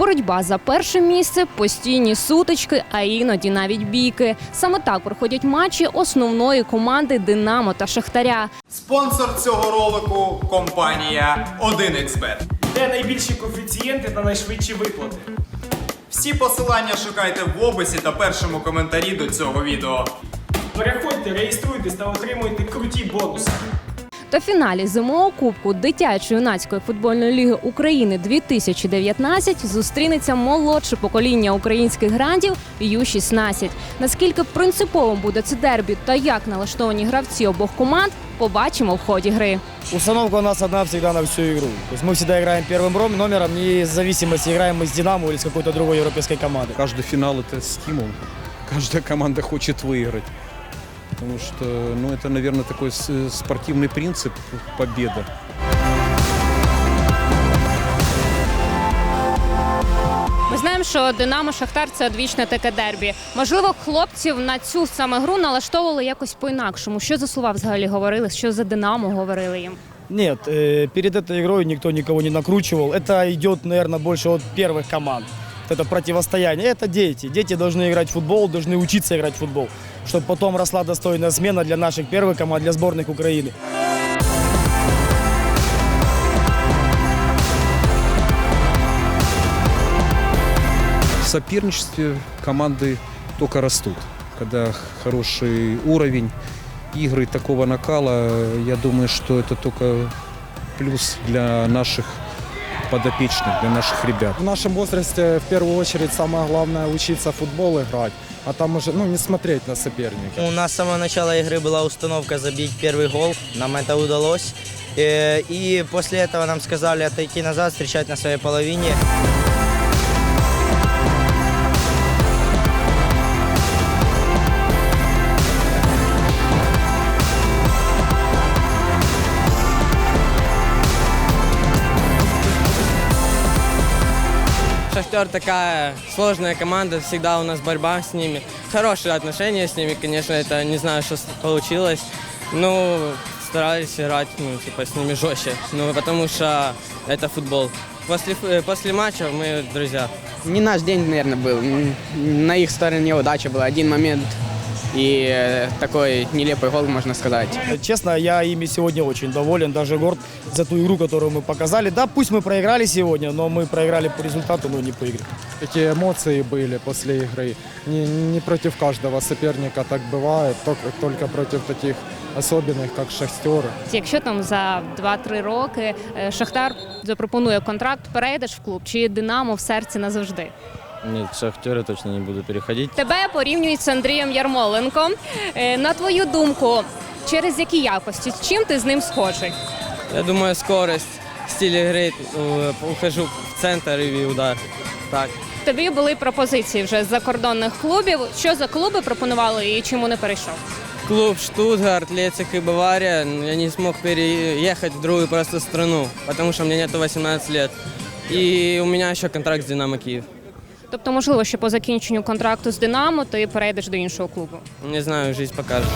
Боротьба за перше місце, постійні сутички, а іноді навіть бійки. Саме так проходять матчі основної команди Динамо та Шахтаря. Спонсор цього ролику компанія 1xBet. Де найбільші коефіцієнти та найшвидші виплати? Всі посилання шукайте в описі та першому коментарі до цього відео. Переходьте, реєструйтесь та отримуйте круті бонуси Та в фіналі зимового кубку дитячо-юнацької футбольної ліги України 2019 зустрінеться молодше покоління українських грандів Ю-16. Наскільки принциповим буде це дербі та як налаштовані гравці обох команд, побачимо в ході гри. Установка у нас одна всегда на всю игру. То есть мы всегда играем первым ром- номером, не в зависимости, играем мы с «Динамо» или с какой-то другой европейской командой. Каждый финал это стимул. Каждая команда хочет выиграть. Потому что, ну, это, наверное, такой с- спортивный принцип победа. Ми знаємо, що Динамо Шахтар це одвічне таке дербі. Можливо, хлопців на цю саме гру налаштовували якось по-інакшому. Що за слова взагалі говорили? Що за Динамо говорили їм? Нет, э, перед этой игрой никто никого не накручивал. Это идет, наверное, больше от первых команд. Это противостояние. Это дети. Дети должны играть в футбол, должны учиться играть в футбол, чтобы потом росла достойная смена для наших первых команд, для сборных Украины. В соперничестве команды только растут. Когда хороший уровень игры такого накала, я думаю, что это только плюс для наших подопечных, для наших ребят. В нашем возрасте в первую очередь самое главное учиться в футбол играть, а там уже ну, не смотреть на соперника. У нас с самого начала игры была установка забить первый гол. Нам это удалось. Э, И после этого нам сказали отойти назад, встречать на своей половине. Шахтер такая сложная команда, всегда у нас борьба с ними. Хорошие отношения с ними, конечно, это не знаю, что с- получилось. Ну, старались играть, ну, типа, с ними жестче. Ну, потому что это футбол. После, ф- э, после матча мы друзья. Не наш день, наверное, был. М, На их стороне удача была. Один момент и э, такой нелепый гол, можно сказать. Честно, я ими сегодня очень доволен, даже горд за ту игру, которую мы показали. Да, пусть мы проиграли сегодня, но мы проиграли по результату, но не по игре. Такие эмоции были после игры. Не, не против каждого соперника так бывает, только, только против таких особенных, как Шахтер. Якщо там за 2-3 роки е, Шахтар запропонує контракт, перейдеш в клуб чи Динамо в серці назавжди? Нет, к Шахтеру точно не буду переходить. Тебе порівнюють з Андрієм Ярмоленком. Е, На твою думку, через які якості, чим ти з ним схожий? Я думаю, скорость, стиль игры, э, ухожу в центр и удар. Так. Тобі були пропозиції вже з закордонних клубів. Що за клуби пропонували і чому не перейшов? Клуб Штутгарт, Лейпциг и Бавария. Ну, Я не смог переехать в другую просто страну, потому что мне нету 18 лет. И у меня еще контракт с Динамо Киев. Тобто, можливо, що по закінченню контракту з Динамо ти перейдеш до іншого клубу. Не знаю, життя покажет.